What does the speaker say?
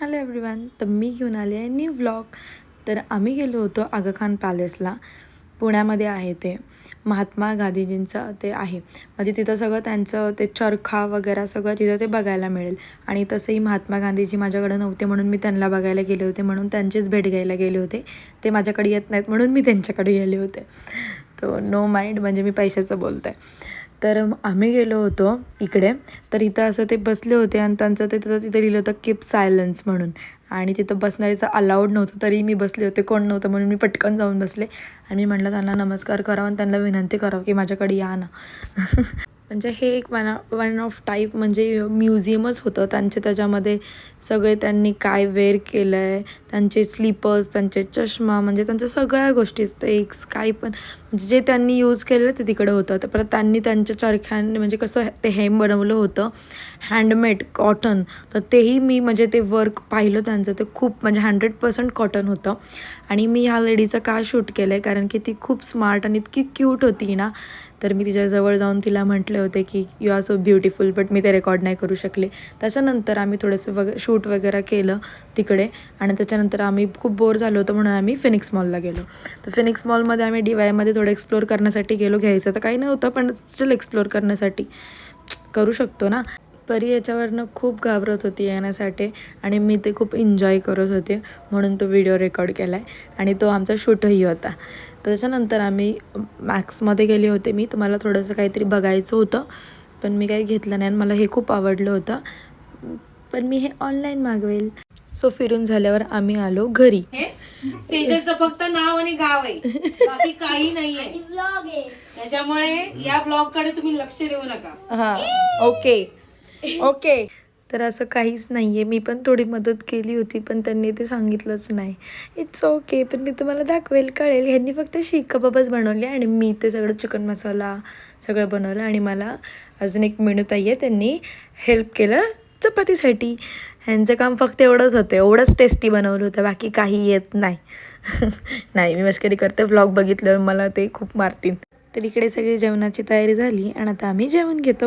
Hello everyone तर मी घेऊन आले आहे न्यू व्लॉग तर आम्ही गेलो होतो आगाखान पॅलेसला पुण्यामध्ये आहे ते. महात्मा गांधीजींचं ते आहे. म्हणजे तिथं सगळं त्यांचं ते चरखा वगैरे सगळं तिथं ते बघायला मिळेल. आणि तसंही महात्मा गांधीजी माझ्याकडे नव्हते म्हणून मी त्यांना बघायला गेले होते म्हणून त्यांचीच भेट घ्यायला गेले होते. ते माझ्याकडे येत नाहीत म्हणून मी त्यांच्याकडे गेले होते. तो नो माइंड म्हणजे मी पैशाचं बोलते तर आम्ही गेलो होतो इकडे. तर इथं असं ते बसले होते आणि त्यांचं ते तिथं तिथे लिहिलं होतं कीप सायलन्स म्हणून. आणि तिथं बसण्याचं अलाउड नव्हतं तरी मी बसले होते. कोण नव्हतं म्हणून मी पटकन जाऊन बसले. आणि मी म्हटलं त्यांना नमस्कार करावं आणि त्यांना विनंती करावं की माझ्याकडे या ना. म्हणजे हे एक वन वन ऑफ टाईप म्हणजे म्युझियमच होतं. त्यांचे त्याच्यामध्ये सगळे त्यांनी काय वेअर केलं आहे त्यांचे स्लीपर्स त्यांचे चष्मा म्हणजे त्यांच्या सगळ्या गोष्टी स्पेक्स काही पण. म्हणजे जे त्यांनी यूज केलेलं ते तिकडे होतं. तर परत त्यांनी त्यांच्या चरख्याने म्हणजे कसं ते हेम बनवलं होतं. हँडमेड कॉटन तर तेही मी म्हणजे ते वर्क पाहिलं त्यांचं. ते खूप म्हणजे हंड्रेड पर्सेंट कॉटन होतं. आणि मी ह्या लेडीचं का शूट केलं आहे कारण की ती खूप स्मार्ट आणि इतकी क्यूट होती ना. तर मी तिच्याजवळ जाऊन तिला म्हटले होते की you are so beautiful but मी ते रेकॉर्ड नाही करू शकले. त्याच्यानंतर आम्ही थोडंसं वग शूट वगैरे केलं तिकडे आणि त्याच्यानंतर आम्ही खूप बोर झालो होतो म्हणून आम्ही फिनिक्स मॉलला गेलो. तर फिनिक्स मॉलमध्ये आम्ही डी वायमध्ये थोडं एक्सप्लोर करण्यासाठी गेलो. घ्यायचं तर काही नव्हतं पण स्टिल एक्सप्लोर करण्यासाठी करू शकतो ना. परी याच्यावरनं खूप घाबरत होती येण्यासाठी आणि मी ते खूप एन्जॉय करत होते म्हणून तो व्हिडिओ रेकॉर्ड केला आहे आणि तो आमचा शूटही होता. त्याच्यानंतर आम्ही मॅक्समध्ये गेले होते मी तर मला थोडंसं काहीतरी बघायचं होतं. पण मी काही घेतलं नाही आणि मला हे खूप आवडलं होतं. पण मी हे ऑनलाईन मागवेल. सो फिरून झाल्यावर आम्ही आलो घरी. हे? सेजलचं फक्त नाव आणि गाव आहे. बाकी काही नाहीये. त्याच्यामुळे या ब्लॉगकडे तुम्ही लक्ष देऊ नका. हां ओके ओके तर असं काहीच नाही आहे मी पण थोडी मदत केली होती पण त्यांनी ते सांगितलंच नाही. इट्स ओके पण मी तुम्हाला दाखवेल कळेल. ह्यांनी फक्त शीख कबाबच बनवले आणि मी ते सगळं चिकन मसाला सगळं बनवलं आणि मला अजून एक मेनू ताई आहे त्यांनी हेल्प केलं चपातीसाठी. ह्यांचं काम फक्त एवढंच होतं. एवढंच टेस्टी बनवलं होतं. बाकी काही येत नाही. नाही मी मस्करी करते. व्लॉग बघितल्यावर मला ते खूप मारतील. तर इकडे सगळी जेवणाची तयारी झाली आणि आता आम्ही जेवण घेतो.